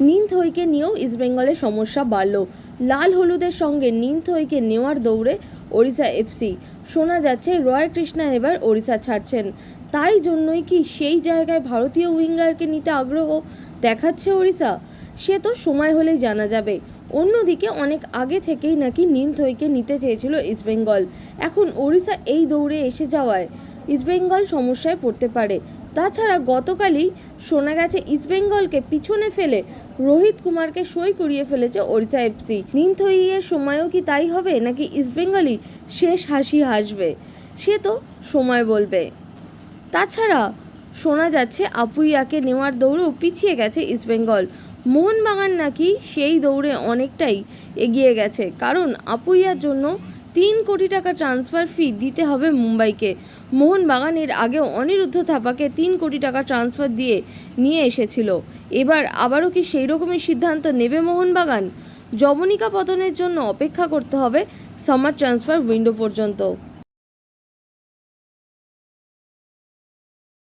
নিমথইকে নিয়েও ইস্টবেঙ্গলের সমস্যা বাড়ল। লাল হলুদের সঙ্গে নিমথইকে নেওয়ার দৌড়ে ওড়িশা এফসি শোনা যাচ্ছে, রয় কৃষ্ণা এবার ওড়িশা ছাড়ছেন। তাই জন্যই কি সেই জায়গায় ভারতীয় উইঙ্গারকে নিতে আগ্রহ দেখাচ্ছে ওড়িশা? সে তো সময় হলেই জানা যাবে। অন্যদিকে অনেক আগে থেকেই নাকি নিমথইকে নিতে চেয়েছিল ইস্টবেঙ্গল এখন ওড়িশা এই দৌড়ে এসে যাওয়ায় ইস্টবেঙ্গল সমস্যায় পড়তে পারে। তাছাড়া গতকালই শোনা গেছে ইস্টবেঙ্গলকে পিছনে ফেলে রোহিত কুমারকে সই করিয়ে ফেলেছে ওড়িশা এফসি নিমথইয়ের সময়ও কি তাই হবে, নাকি ইস্টবেঙ্গলই শেষ হাসি হাসবে? সে তো সময় বলবে। তাছাড়া শোনা যাচ্ছে, আপুইয়াকে নেওয়ার দৌড়েও পিছিয়ে গেছে ইস্টবেঙ্গল মোহনবাগান নাকি সেই দৌড়ে অনেকটাই এগিয়ে গেছে। কারণ, আপুইয়ার জন্য তিন কোটি টাকা ট্রান্সফার ফি দিতে হবে মুম্বাইকে। মোহনবাগান এর আগেও অনিরুদ্ধ থাপাকে তিন কোটি টাকা ট্রান্সফার দিয়ে নিয়ে এসেছিল। এবার আবারও কি সেই রকমই সিদ্ধান্ত নেবে মোহনবাগান? যবনিকা পতনের জন্য অপেক্ষা করতে হবে সামার ট্রান্সফার উইন্ডো পর্যন্ত।